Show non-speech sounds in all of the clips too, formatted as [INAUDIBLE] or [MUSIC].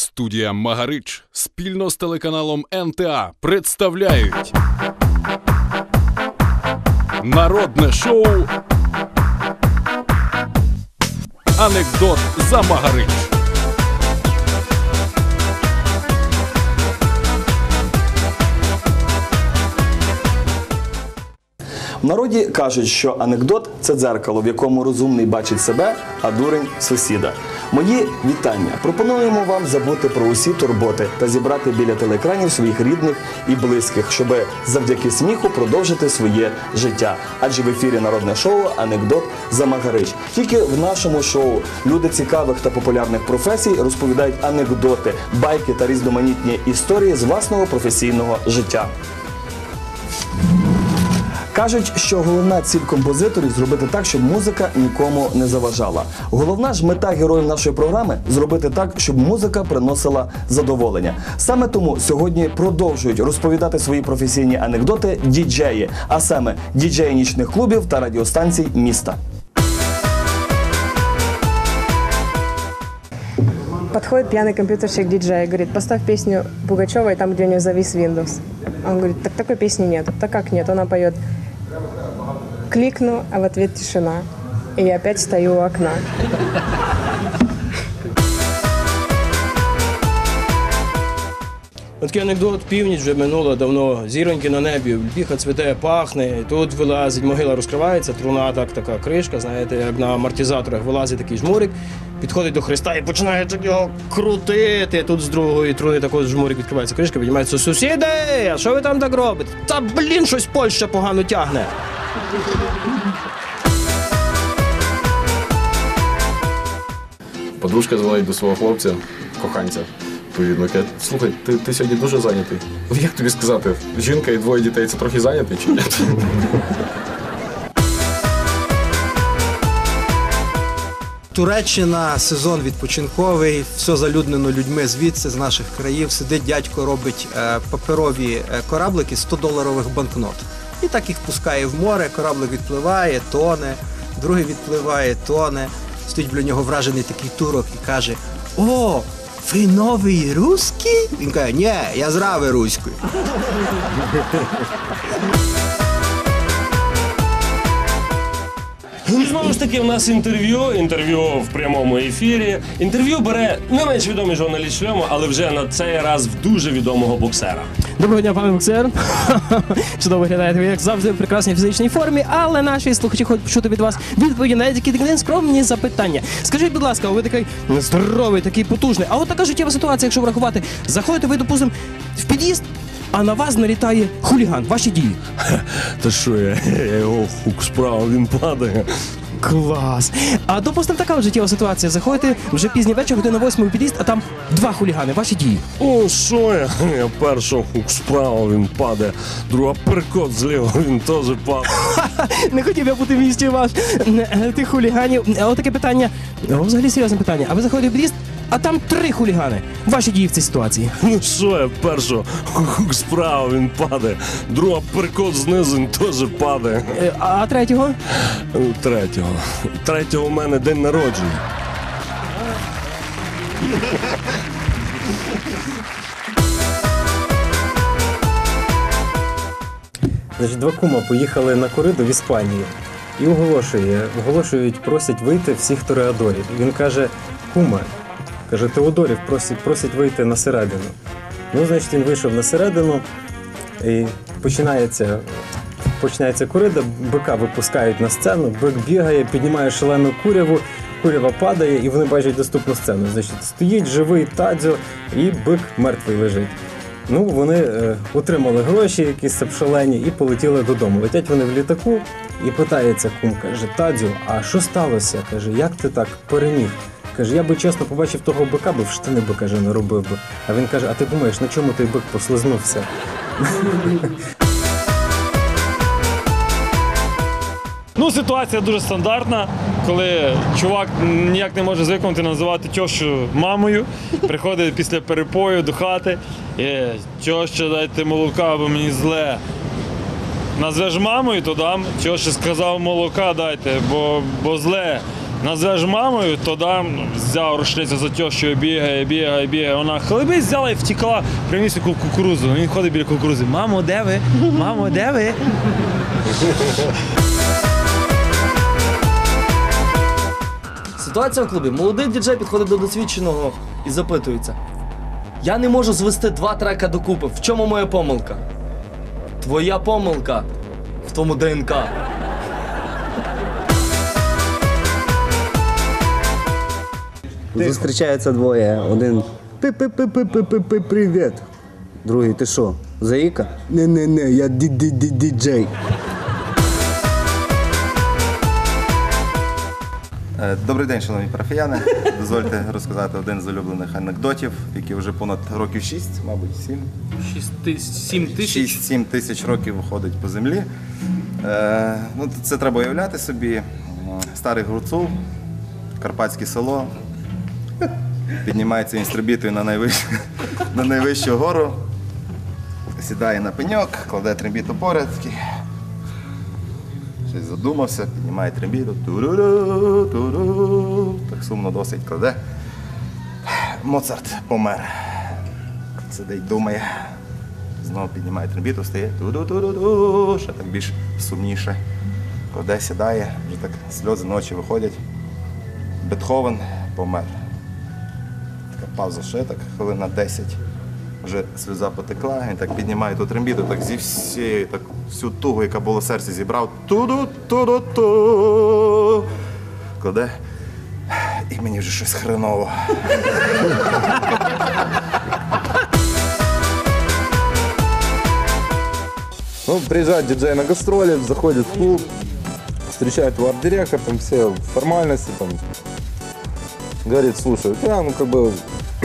Студія Магарич спільно з телеканалом НТА представляють Народне шоу Анекдот за Магарич. В народі кажуть, що анекдот це дзеркало, в якому розумний бачить себе, а дурень сусіда. Мої вітання. Пропонуємо вам забути про усі турботи та зібрати біля телекранів своїх рідних і близьких, щоб завдяки сміху продовжити своє життя. Адже в ефірі народне шоу Анекдот за Магарич. Тільки в нашому шоу люди цікавих та популярних професій розповідають анекдоти, байки та різноманітні історії з власного професійного життя. Кажуть, що головна ціль композиторів зробити так, щоб музика нікому не заважала. Головна ж мета героїв нашої програми зробити так, щоб музика приносила задоволення. Саме тому сьогодні продовжують розповідати свої професійні анекдоти діджеї, а саме діджеї нічних клубів та радіостанцій міста. Подходит пьяный компьютерщик диджей и говорит, поставь песню Пугачевой там, где у нее завис Windows. Он говорит, так такой песни нет. Так как нет? Она поет Кликну, а в ответ тишина. И я опять стою у окна. Такий анекдот, північ вже минуло давно, зіроньки на небі, біха цвіте, пахне, тут вилазить, могила розкривається, труна так, така кришка, знаєте, як на амортизаторах вилазить такий жмурик, підходить до Христа і починає так його крутити. Тут з другої труни також жмурик відкривається кришка, піднімається сусіди, а що ви там так робите? Та блін, щось Польща погано тягне. Подружка дзвонить до свого хлопця, коханця. Відповідно, слухай, ти, ти сьогодні дуже зайнятий. Як тобі сказати, жінка і двоє дітей це трохи зайнятий чи ні? Туреччина, сезон відпочинковий, все залюднено людьми звідси, з наших країв. Сидить дядько, робить е, паперові е, кораблики 100-доларових банкнот. І так їх пускає в море, кораблик відпливає, тоне, другий відпливає, тоне. Стоїть біля нього вражений такий турок і каже: О, ви новий русський? Він каже, ні, я зраве руською. І знову ж таки, в нас інтерв'ю, інтерв'ю в прямому ефірі. Інтерв'ю бере не менш відомий журналіст шльому, але вже на цей раз в дуже відомого боксера. Доброго дня, пане боксер. [LAUGHS] Чудово виглядаєте ви, як завжди, в прекрасній фізичній формі, але наші слухачі хочуть почути від вас відповіді на такі такі скромні запитання. Скажіть, будь ласка, ви такий здоровий, такий потужний. А от така життєва ситуація, якщо врахувати, заходите ви, допустим, в під'їзд, а на вас налітає хуліган. Ваші дії. Та що я, я його хук справа, він падає. Клас. А допустим, така от життєва ситуація. Заходите вже пізній вечір, година восьмий під'їзд, а там два хулігани. Ваші дії. О, що я? Я першого хук справа, він падає, друга перкот зліва, він теж падає. [LAUGHS] Не хотів я бути в місті ваш е, тих хуліганів. Е, Отаке питання. О, взагалі серйозне питання. А ви заходите в під'їзд, а там три хулігани. Ваші дії в цій ситуації. Ну що я першого хук справа, він падає, друга перекот знизу, він теж падає. Е, А третього? Ну, Третього. Третього у мене день народження. Значить, два кума поїхали на кориду в Іспанію і оголошує, оголошують, просять вийти всіх тореадорів. Він каже: Кума, каже, Теодорів просять, просять вийти на середину. Ну, значить, він вийшов на середину і починається. Починається корида, бика випускають на сцену, бик бігає, піднімає шалену куряву, курява падає, і вони бачать доступну сцену. Значить, стоїть живий Тадзо, і бик мертвий лежить. Ну, вони е, отримали гроші, якісь шалені, і полетіли додому. Летять вони в літаку і питається кум, каже, Тадзю, а що сталося? Каже, як ти так переміг? Каже, я би чесно побачив того бика, би в штани би каже, не робив би. А він каже: А ти думаєш, на чому той бик послизнувся? Ну, ситуація дуже стандартна, коли чувак ніяк не може звикнути називати тещу мамою, приходить після перепою до хати, і теща, дайте молока, бо мені зле. Назвеш мамою, то дам. Теща сказав молока дайте, бо, бо зле. Назвеш мамою, то да, взяв рушницю за тещою, бігає, бігає, бігає. Вона хлебись взяла і втікла, приніс яку кукурузу. Він ходить біля кукурузи. Мамо, де ви? Мамо, де ви? Ситуація в клубі. Молодий діджей підходить до досвідченого і запитується: Я не можу звести два трека докупи. В чому моя помилка? Твоя помилка в тому ДНК. Зустрічаються двоє. Один пи-пи-пи-пи-пи-пи привіт. Другий, ти що, заїка? Не-не-не, я ді-ді-ді-діджей. Е, Добрий день, шановні парафіяни. Дозвольте розказати один з улюблених анекдотів, який вже понад років 6, мабуть, 7. 7 тисяч. 7 тисяч років ходить по землі. Е, ну, це треба уявляти собі. Старий Груцов, Карпатське село. Піднімається він з трибітою на найвищу, на найвищу гору, сідає на пеньок, кладе трембіту поряд. Щось задумався, піднімає трембіту. Туруру, туру. Так сумно досить кладе. Моцарт помер. Сидить, думає. Знову піднімає трембіту, стає. Ту-ду-ту-ду-ду. Ще так більш сумніше. Кладе, сідає, вже так сльози ночі виходять. Бетховен помер. Пауза ще так, хвилин на 10. Вже сльоза потекла, він так піднімає ту трембіту, так зі всієї, так всю тугу, яка була в серці, зібрав. Туду, туду, ту Кладе. І мені вже щось хреново. Ну, приезжает диджей на гастроли, заходит в клуб, встречает его арт-директор, там все формальности, там, говорит, слушай, у ну, как бы,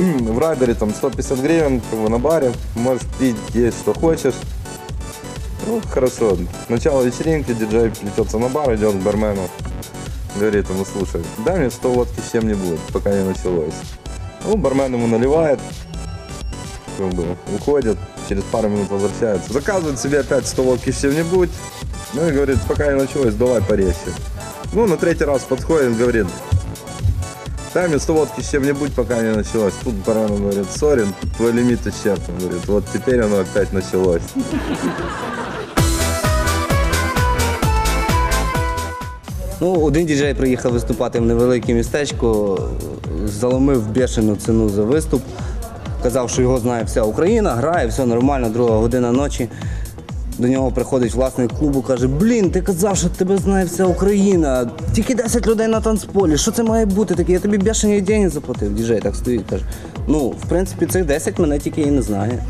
[CLEARS THROAT] в райдере там 150 гривен, как бы, на баре, можешь пить, есть, что хочешь. Ну, хорошо. Начало вечеринки, диджей плетется на бар, идет к бармену, говорит ему, слушай, дай мне 100 водки с чем-нибудь, пока не началось. Ну, бармен ему наливает, как бы, уходит, через пару минут возвращается. Заказывает себе опять 100 водки с чем-нибудь. Ну и говорит, пока не началось, давай порезче. Ну, на третий раз подходит, говорит, мне 100 водки с чем-нибудь, пока не началось. Тут бармен говорит, сори, твой лимит исчерпан. Говорит, вот теперь оно опять началось. Ну, один діджей приїхав виступати в невелике містечко, заломив бешену ціну за виступ. Казав, що його знає вся Україна, грає, все нормально, друга година ночі. До нього приходить власник клубу, каже: Блін, ти казав, що тебе знає вся Україна. Тільки 10 людей на танцполі. Що це має бути таке? Я тобі бешені деньги заплатив. Діджей так стоїть. каже. Ну, в принципі, цих 10 мене тільки і не знає.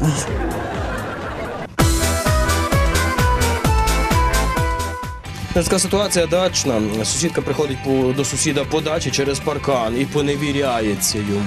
Така ситуація дачна. Сусідка приходить по, до сусіда по дачі через паркан і поневіряється йому.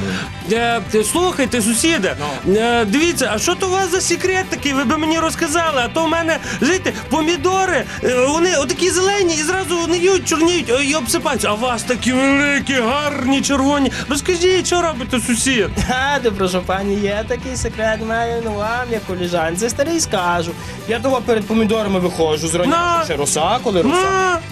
Е, ти слухайте, сусіде, е, дивіться, а що то у вас за секрет такий? Ви би мені розказали, а то в мене, знаєте, помідори, е, вони отакі зелені і зразу гниють, чорніють е, і обсипаються. А у вас такі великі, гарні, червоні. Розкажіть, що робите, сусід? А, ти прошу пані, є такий секрет, маю ну вам, як коліжанці, старий скажу. Я того перед помідорами виходжу, зроняю ще роса, коли роса.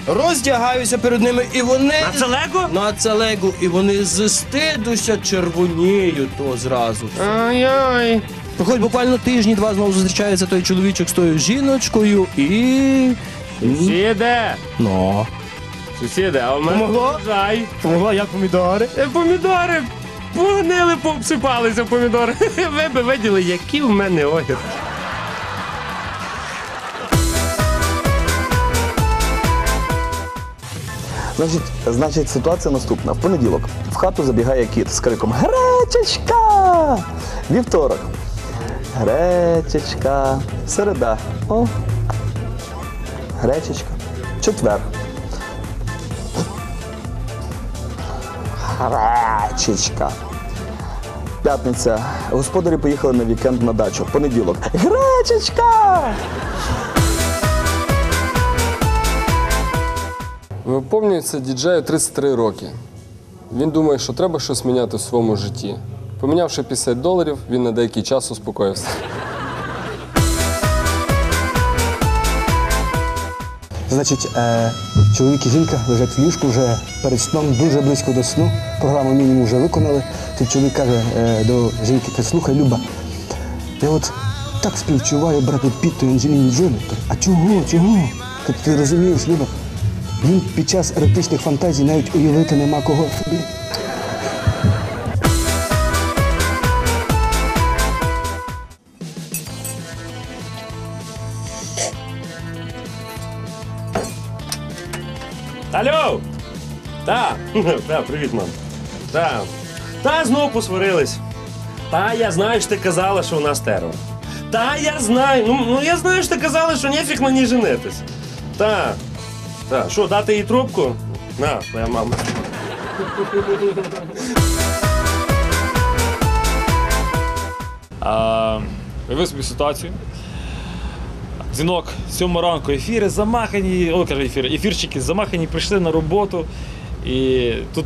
Роздягаюся перед ними, і вони. На це лего? На це лего, і вони з стидуся червоніють то зразу. Ай-ай. Проходить буквально тижні, два знову зустрічається той чоловічок з тою жіночкою і. Сусіде, Ну. сусіде, а в мене Помогло? Помогла як помідори. Е, Помідори погнили, пообсипалися помідори. [LAUGHS] Ви би виділи, які в мене огірки. Значить, значить, ситуація наступна. В понеділок в хату забігає кіт з криком Гречечка! Вівторок. Гречечка. Середа. О. Гречечка. Четвер. Гречечка. П'ятниця. Господарі поїхали на вікенд на дачу. Понеділок. Гречечка! Виповнюється діджею 33 роки. Він думає, що треба щось міняти в своєму житті. Помінявши 50 доларів, він на деякий час успокоївся. Значить, е, Чоловік і жінка лежать в ліжку вже перед сном, дуже близько до сну. Програму мінімум вже виконали. Тут чоловік каже е, до жінки, каже, слухай, Люба, я от так співчуваю брату Пітту і Анджеліні Джолі. А чого? Чого? Каже, ти розумієш, Люба? Він під час еротичних фантазій навіть уявити нема кого. Алло! Та, [LAUGHS] та, привіт, мам. Та. Та знов посварились. Та я знаю, що ти казала, що у нас терор. Та я знаю. Ну, ну я знаю, що ти казала, що нефіг ній женитись. Та. Та. Що, дати їй трубку? На, твоя мама. А, уяви собі ситуацію. Дзвінок, сьома ранку, ефіри замахані, о, каже, ефіри, ефірчики замахані, прийшли на роботу. І тут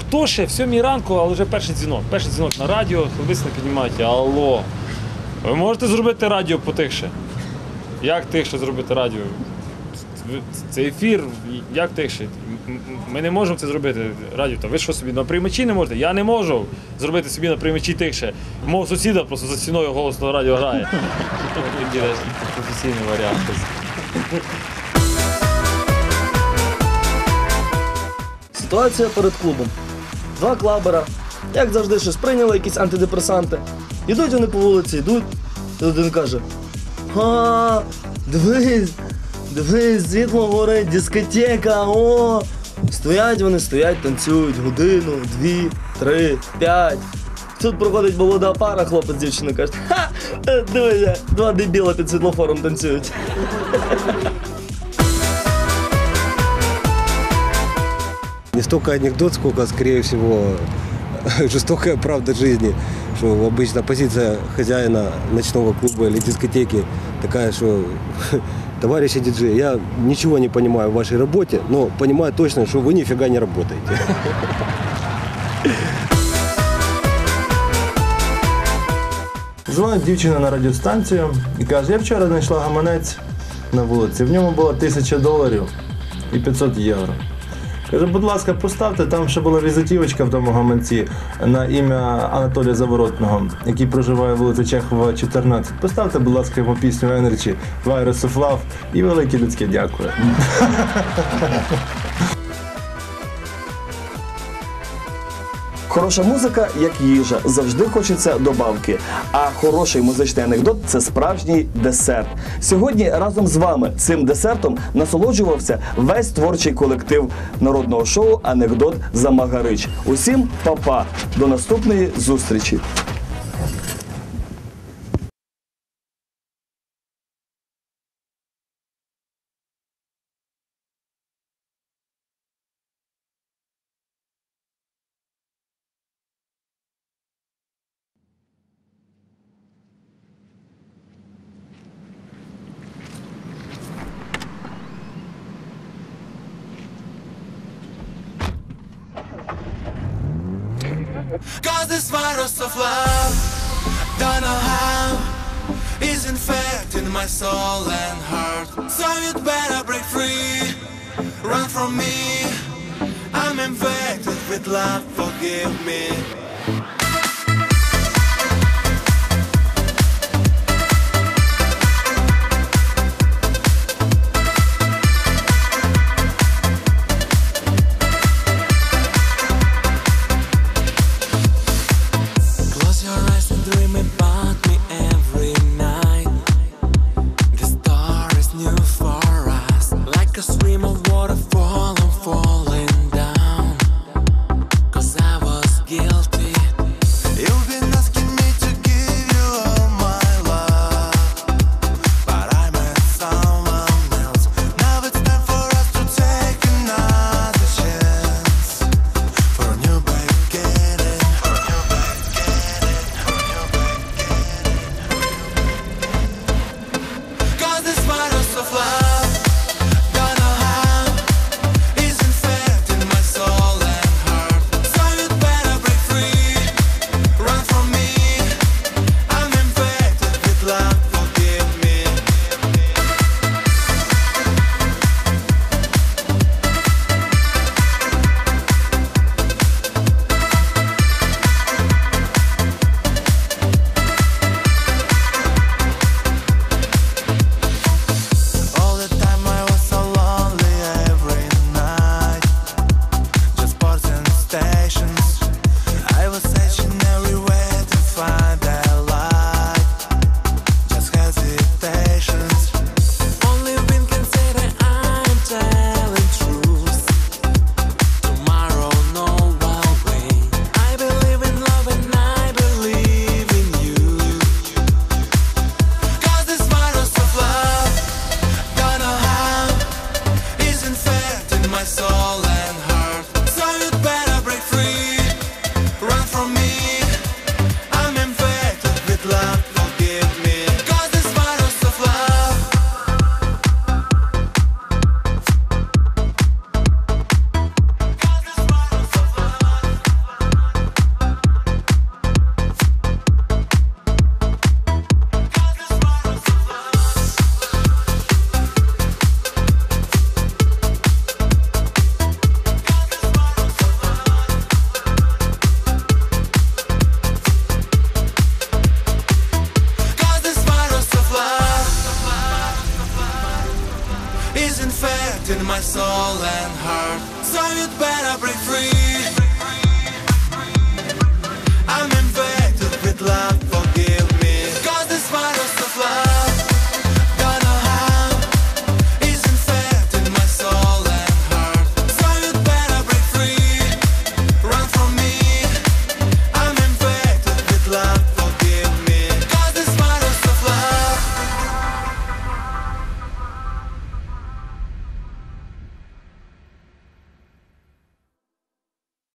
хто ще в сьомій ранку, але вже перший дзвінок. Перший дзвінок на радіо, хлопець не піднімаєте. Алло. Ви можете зробити радіо потихше? Як тихше зробити радіо? Це ефір, як тихше? Ми не можемо це зробити радіо. Та ви що собі на приймачі не можете? Я не можу зробити собі на приймачі тихше. Мого сусіда просто за стіною голосно радіо грає. Професійний варіант. Ситуація перед клубом. Два клабера, як завжди, щось прийняли, якісь антидепресанти. Ідуть вони по вулиці, йдуть, і один каже: А, дивись, дивись, світло горить, дискотека, о! Стоять вони, стоять, танцюють годину, дві, три, п'ять. Тут проходить молода пара, хлопець дівчина каже, ха! е, Дивися, два дебіла під світлофором танцюють. Не столько анекдот, сколько, скорее всего, [LAUGHS] жестокая правда жизни. Что обычно позиция хозяина ночного клуба или дискотеки такая, что [LAUGHS] товарищи диджеи, я ничего не понимаю в вашей работе, но понимаю точно, что вы нифига не работаете. Дзвонить [LAUGHS] дівчина на радіостанцію і каже, я вчора знайшла гаманець на вулиці. В ньому було тисяча доларів і 500 євро. Каже, будь ласка, поставте, там ще була візитівочка в тому гаманці на ім'я Анатолія Заворотного, який проживає вулиця Чехова, 14. Поставте, будь ласка, йому пісню Energy, Virus of Love і велике людське дякую. Хороша музика, як їжа, завжди хочеться добавки. А хороший музичний анекдот це справжній десерт. Сьогодні разом з вами цим десертом насолоджувався весь творчий колектив народного шоу Анекдот за Магарич. Усім па-па. До наступної зустрічі. Cause this virus of love, don't know how, is infecting my soul and heart. So you'd better break free, run from me. I'm infected with love, forgive me.